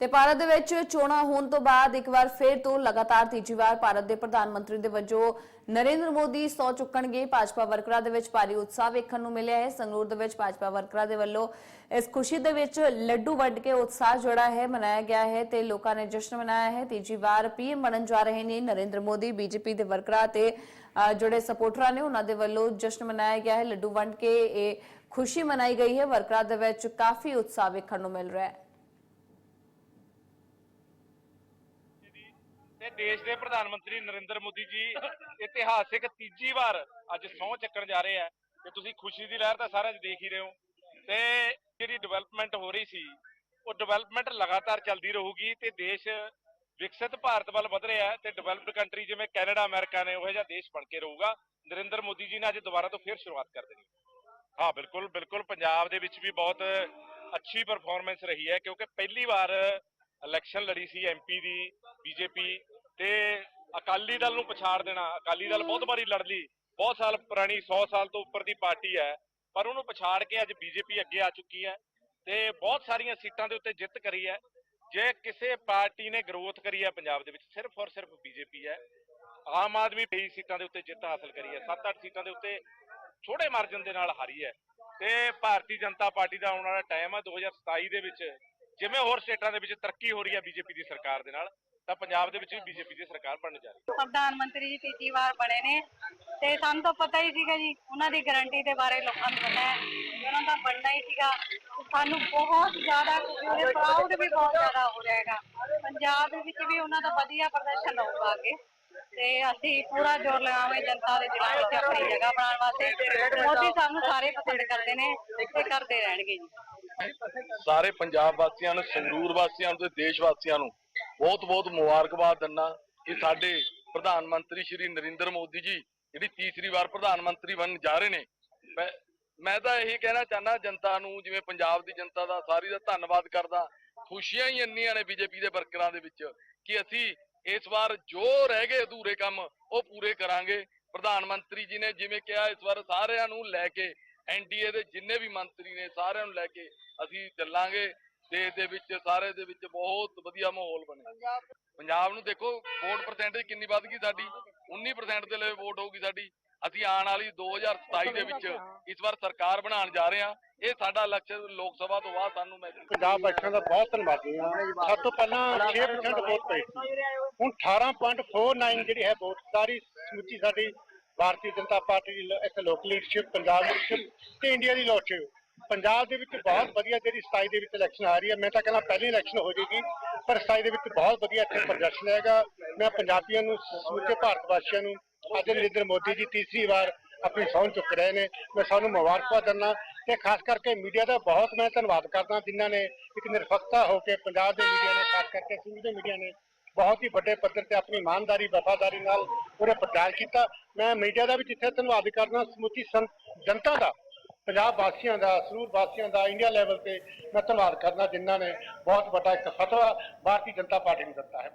ਤੇ ਭਾਰਤ ਦੇ ਵਿੱਚ ਚੋਣਾਂ ਹੋਣ ਤੋਂ ਬਾਅਦ ਇੱਕ ਵਾਰ ਫਿਰ ਤੋਂ ਲਗਾਤਾਰ ਤੀਜੀ ਵਾਰ ਭਾਰਤ ਦੇ ਪ੍ਰਧਾਨ ਮੰਤਰੀ ਦੇ ਵਜੋਂ ਨਰਿੰਦਰ ਮੋਦੀ ਸੌ ਚੁੱਕਣਗੇ। ਭਾਜਪਾ ਵਰਕਰਾਂ ਦੇ ਵਿੱਚ ਭਾਰੀ ਉਤਸ਼ਾਹ ਵੇਖਣ ਨੂੰ ਮਿਲਿਆ ਹੈ। ਸੰਗਰੂਰ ਦੇ ਵਿੱਚ ਭਾਜਪਾ ਵਰਕਰਾਂ ਦੇ ਵੱਲੋਂ ਇਸ ਖੁਸ਼ੀ ਦੇ ਵਿੱਚ ਲੱਡੂ ਵੰਡ ਕੇ ਉਤਸ਼ਾਹ ਜੋੜਾ ਹੈ, ਮਨਾਇਆ ਗਿਆ ਹੈ ਤੇ ਲੋਕਾਂ ਨੇ ਜਸ਼ਨ ਮਨਾਇਆ ਹੈ। ਤੀਜੀ ਵਾਰ ਪੀਐਮ ਬਣਨ ਜਾ ਰਹੇ ਨੇ ਨਰਿੰਦਰ ਮੋਦੀ। ਬੀਜੇਪੀ ਦੇ ਵਰਕਰਾਂ ਤੇ ਜਿਹੜੇ ਸਪੋਰਟਰਾਂ ਨੇ ਉਹਨਾਂ ਦੇ ਵੱਲੋਂ ਜਸ਼ਨ ਮਨਾਇਆ ਗਿਆ ਹੈ। ਲੱਡੂ ਵੰਡ ਕੇ ਇਹ ਖੁਸ਼ੀ ਮਨਾਈ ਗਈ ਹੈ। ਵਰਕਰਾਂ ਦੇ ਵਿੱਚ ਕਾਫੀ ਉਤਸ਼ਾਹ ਵੇਖਣ ਨੂੰ ਮਿਲ ਰਿਹਾ ਹੈ। ਤੇ ਦੇਸ਼ ਦੇ ਪ੍ਰਧਾਨ ਮੰਤਰੀ ਨਰਿੰਦਰ ਮੋਦੀ ਜੀ ਇਤਿਹਾਸਿਕ ਤੀਜੀ ਵਾਰ ਅੱਜ ਸਹੁੰ ਚੱਕਣ ਜਾ ਰਹੇ ਆ। ਤੇ ਤੁਸੀਂ ਖੁਸ਼ੀ ਦੀ ਲਹਿਰ ਤਾਂ ਸਾਰਿਆਂ 'ਚ ਦੇਖ ਹੀ ਰਹੇ ਹੋ। ਤੇ ਜਿਹੜੀ ਡਿਵੈਲਪਮੈਂਟ ਹੋ ਰਹੀ ਸੀ, ਉਹ ਡਿਵੈਲਪਮੈਂਟ ਲਗਾਤਾਰ ਚੱਲਦੀ ਰਹੂਗੀ ਤੇ ਦੇਸ਼ ਵਿਕਸਿਤ ਭਾਰਤ ਵੱਲ ਵਧ ਰਿਹਾ ਤੇ ਡਿਵੈਲਪਡ ਕੰਟਰੀ ਜਿਵੇਂ ਕੈਨੇਡਾ, ਅਮਰੀਕਾ ਨੇ ਉਹ ਜਿਹਾ ਦੇਸ਼ ਬਣ ਕੇ ਰਹੂਗਾ। ਨਰਿੰਦਰ ਮੋਦੀ ਜੀ ਨੇ ਅੱਜ ਦੁਬਾਰਾ ਤੋਂ ਫਿਰ ਸ਼ੁਰੂਆਤ ਕਰ ਦੇਣੀ ਹਾਂ। ਬਿਲਕੁਲ ਬਿਲਕੁਲ ਪੰਜਾਬ ਦੇ ਵਿੱਚ ਵੀ ਬਹੁਤ ਅੱਛੀ ਪਰਫਾਰਮੈਂਸ ਰਹੀ ਹੈ ਕਿਉਂਕਿ ਪਹਿਲੀ ਵਾਰ ਇਲੈਕਸ਼ਨ ਲੜੀ ਸੀ ਐਮਪੀ ਦੀ। ਬੀਜੇਪੀ ਤੇ ਅਕਾਲੀ ਦਲ ਨੂੰ ਪਛਾੜ ਦੇਣਾ, ਅਕਾਲੀ ਦਲ ਬਹੁਤ ਵਾਰੀ ਲੜ ਲਈ, ਬਹੁਤ ਸਾਲ ਪੁਰਾਣੀ 100 ਸਾਲ ਤੋਂ ਉੱਪਰ ਦੀ ਪਾਰਟੀ ਹੈ, ਪਰ ਉਹਨੂੰ ਪਛਾੜ ਕੇ ਅੱਜ ਬੀਜੇਪੀ ਅੱਗੇ ਆ ਚੁੱਕੀ ਹੈ ਤੇ ਬਹੁਤ ਸਾਰੀਆਂ ਸੀਟਾਂ ਦੇ ਉੱਤੇ ਜਿੱਤ ਕਰੀ ਹੈ। ਜੇ ਕਿਸੇ ਪਾਰਟੀ ਨੇ ਗਰੋਥ ਕਰੀ ਹੈ ਪੰਜਾਬ ਦੇ ਵਿੱਚ, ਸਿਰਫ ਔਰ ਸਿਰਫ ਬੀਜੇਪੀ ਹੈ। ਆਮ ਆਦਮੀ 23 ਸੀਟਾਂ ਦੇ ਉੱਤੇ ਜਿੱਤ ਹਾਸਲ ਕਰੀ ਹੈ। 7-8 ਸੀਟਾਂ ਦੇ ਉੱਤੇ ਛੋਟੇ ਮਾਰਜਨ ਦੇ ਨਾਲ ਹਾਰੀ ਹੈ। ਤੇ ਭਾਰਤੀ ਜਨਤਾ ਪਾਰਟੀ ਦਾ ਆਉਣ ਵਾਲਾ ਟਾਈਮ ਹੈ 2027 ਦੇ ਵਿੱਚ, ਜਿਵੇਂ ਹੋਰ ਸਟੇਟਾਂ ਦੇ ਵਿੱਚ ਤਰੱਕੀ ਹੋ ਰਹੀ ਹੈ ਬੀਜੇਪੀ ਦੀ ਸਰਕਾਰ ਦੇ ਨਾਲ। ਤਾਂ ਪੰਜਾਬ ਦੇ ਵਿੱਚ ਵੀ ਬੀਜੇਪੀ ਦੀ ਸਰਕਾਰ ਬਣਨ ਜਾ ਰਹੀ ਹੈ। ਪ੍ਰਧਾਨ ਮੰਤਰੀ ਜੀ ਤੀਜੀ ਵਾਰ ਬਣੇ ਨੇ ਤੇ ਸਾਨੂੰ ਤਾਂ ਪਤਾ ਹੀ ਸੀਗਾ ਜੀ ਉਹਨਾਂ ਦੀ ਗਾਰੰਟੀ ਦੇ ਬਾਰੇ ਲੋਕਾਂ ਨੂੰ ਪਤਾ ਹੈ। ਉਹਨਾਂ ਦਾ ਬਣਨਾ ਹੀ ਸੀਗਾ। ਸਾਨੂੰ ਬਹੁਤ ਜ਼ਿਆਦਾ ਹੈ ਪ੍ਰਾਊਡ ਵੀ ਬਹੁਤ ਜ਼ਿਆਦਾ ਹੋ ਹੈਗਾ। ਪੰਜਾਬ ਦੇ ਵਿੱਚ ਵੀ ਉਹਨਾਂ ਦਾ ਵਧੀਆ ਪ੍ਰਦਰਸ਼ਨ ਹੋਊਗਾ ਅੱਗੇ। ਤੇ ਅਸੀਂ ਪੂਰਾ ਜ਼ੋਰ ਲਗਾਵਾਂਗੇ ਜਨਤਾ ਦੇ ਦਿਲਾਂ ਵਿੱਚ ਆਪਣੀ ਜਗ੍ਹਾ ਬਣਾਉਣ ਵਾਸਤੇ। ਮੋਦੀ ਸਾਨੂੰ ਸਾਰੇ ਪਸੰਦ ਕਰਦੇ ਨੇ ਤੇ ਕਰਦੇ ਰਹਿਣਗੇ ਜੀ। ਸਾਰੇ ਪੰਜਾਬ ਵਾਸੀਆਂ ਨੂੰ ਸੰਗਰੂਰ ਵਾਸੀਆਂ ਨੂੰ ਤੇ ਦੇਸ਼ ਵਾਸੀਆਂ ਨੂੰ ਬਹੁਤ ਬਹੁਤ ਮੁਬਾਰਕਬਾਦ ਦਿੰਦਾ ਕਿ ਸਾਡੇ ਪ੍ਰਧਾਨ ਮੰਤਰੀ ਸ਼੍ਰੀ ਨਰਿੰਦਰ ਮੋਦੀ ਜੀ, ਜਿਹੜੀ ਤੀਸਰੀ ਵਾਰ ਪ੍ਰਧਾਨ ਮੰਤਰੀ ਬਣਨ ਜਾ ਰਹੇ ਨੇ। ਮੈਂ ਮੈਂ ਤਾਂ ਇਹੀ ਕਹਿਣਾ ਚਾਹਨਾ ਜਨਤਾ ਨੂੰ ਜਿਵੇਂ ਪੰਜਾਬ ਦੀ ਜਨਤਾ ਦਾ ਸਾਰੀ ਦਾ ਧੰਨਵਾਦ ਕਰਦਾ, ਖੁਸ਼ੀਆਂ ਹੀ ਇੰਨੀਆਂ ਨੇ ਬੀਜੇਪੀ ਦੇ ਵਰਕਰਾਂ ਦੇ ਵਿੱਚ ਕਿ ਅਸੀਂ ਇਸ ਵਾਰ ਜੋ ਰਹਿ ਗਏ ਅਧੂਰੇ ਕੰਮ, ਉਹ ਪੂਰੇ ਕਰਾਂਗੇ। ਪ੍ਰਧਾਨ ਮੰਤਰੀ ਜੀ ਨੇ ਜਿਵੇਂ ਕਿਹਾ, ਇਸ ਵਾਰ ਸਾਰਿਆਂ ਨੂੰ ਲੈ ਕੇ ਐਨਡੀਏ ਦੇ ਜਿੰਨੇ ਵੀ ਮੰਤਰੀ ਨੇ, ਸਾਰਿਆਂ ਨੂੰ ਲੈ ਕੇ ਅਸੀਂ ਚੱਲਾਂਗੇ। ਦੇਸ਼ ਦੇ ਵਿੱਚ ਸਾਰੇ ਦੇ ਵਿੱਚ ਬਹੁਤ ਵਧੀਆ ਮਾਹੌਲ ਬਣਿਆ। ਪੰਜਾਬ ਨੂੰ ਦੇਖੋ ਵੋਟ ਪਰਸੈਂਟੇਜ ਕਿੰਨੀ ਵੱਧ ਗਈ ਸਾਡੀ? 19% ਦੇ ਲਈ ਵੋਟ ਹੋਊਗੀ ਸਾਡੀ। ਅਸੀਂ ਆਉਣ ਵਾਲੀ 2027 ਦੇ ਵਿੱਚ ਇਸ ਵਾਰ ਸਰਕਾਰ ਬਣਾਉਣ ਜਾ ਰਹੇ ਹਾਂ। ਇਹ ਸਾਡਾ ਲਕਸ਼ ਲੋਕ ਸਭਾ ਤੋਂ ਬਾਅਦ ਸਾਨੂੰ ਮੈਂ ਪੰਜਾਬ ਵਾਸੀਆਂ ਦਾ ਬਹੁਤ ਧੰਨਵਾਦੀ ਹਾਂ। ਸਭ ਤੋਂ ਪਹਿਲਾਂ 6% ਵੋਟ ਪਈ ਹੁਣ 18.49 ਜਿਹੜੀ ਹੈ ਵੋਟ ਸਾਰੀ ਸਮੁੱਚੀ ਸਾਡੀ ਭਾਰਤੀ ਜਨਤਾ ਪਾਰਟੀ ਦੀ ਇੱਕ ਲੋਕ ਲੀਡਰਸ਼ਿਪ ਪੰਜਾਬ ਲੀਡਰਸ਼ਿਪ ਤੇ ਇੰਡੀਆ ਦੀ ਲੀਡਰਸ਼ਿਪ ਪੰਜਾਬ ਦੇ ਵਿੱਚ ਬਹੁਤ ਵਧੀਆ ਜਿਹੜੀ 27 ਦੇ ਵਿੱਚ ਇਲੈਕਸ਼ਨ ਆ ਰਹੀ ਹੈ। ਮੈਂ ਤਾਂ ਕਹਿੰਦਾ ਪਹਿਲੀ ਇਲੈਕਸ਼ਨ ਹੋ ਜਾਏਗੀ, ਪਰ 27 ਦੇ ਵਿੱਚ ਬਹੁਤ ਵਧੀਆ ਇੱਥੇ ਪ੍ਰਦਰਸ਼ਨ ਹੈਗਾ। ਮੈਂ ਪੰਜਾਬੀਆਂ ਨੂੰ, ਸਮੁੱਚੇ ਭਾਰਤ ਵਾਸੀਆਂ ਨੂੰ ਅੱਜ ਨਰਿੰਦਰ ਮੋਦੀ ਜੀ ਤੀਸਰੀ ਵਾਰ ਆਪਣੀ ਸਹੁੰ ਚੁੱਕ ਰਹੇ ਨੇ। ਮੈਂ ਸਾਨੂੰ ਮੁਬਾਰਕਬਾਦ ਦਿੰਦਾ ਤੇ ਖਾਸ ਕਰਕੇ ਮੀਡੀਆ ਦਾ ਬਹੁਤ ਮੈਂ ਧੰਨਵਾਦ ਕਰਦਾ ਜਿਨ੍ਹਾਂ ਨੇ ਇੱਕ ਨਿਰਪੱਖਤਾ ਹੋ ਕੇ ਪੰਜਾਬ ਦੇ ਮੀਡੀਆ ਨੇ ਖਾਸ ਕਰਕੇ ਸਿੰਘ ਦੇ ਮੀਡੀਆ ਨੇ ਬਹੁਤ ਹੀ ਵੱਡੇ ਪੱਧਰ ਤੇ ਆਪਣੀ ਇਮਾਨਦਾਰੀ, ਵਫਾਦਾਰੀ ਨਾਲ ਉਹਨੇ ਪ੍ਰਚਾਰ ਕੀਤਾ। ਮੈਂ ਮੀਡੀਆ ਦਾ ਵੀ ਜਿੱਥੇ ਧੰਨਵਾਦ ਕਰਦਾ ਸਮੁੱਚੀ ਸੰ- ਜਨਤਾ ਦਾ ਪੰਜਾਬ ਵਾਸੀਆਂ ਦਾ, ਸਰੂਰ ਵਾਸੀਆਂ ਦਾ ਇੰਡੀਆ ਲੈਵਲ ਤੇ ਮੈਂ ਧੰਨਵਾਦ ਕਰਨਾ ਜਿਨ੍ਹਾਂ ਨੇ ਬਹੁਤ ਵੱਡਾ ਇੱਕ ਫਤਵਾ ਭਾਰਤੀ ਜਨਤਾ ਪਾਰਟੀ ਨੂੰ ਦਿੱਤਾ ਹੈ।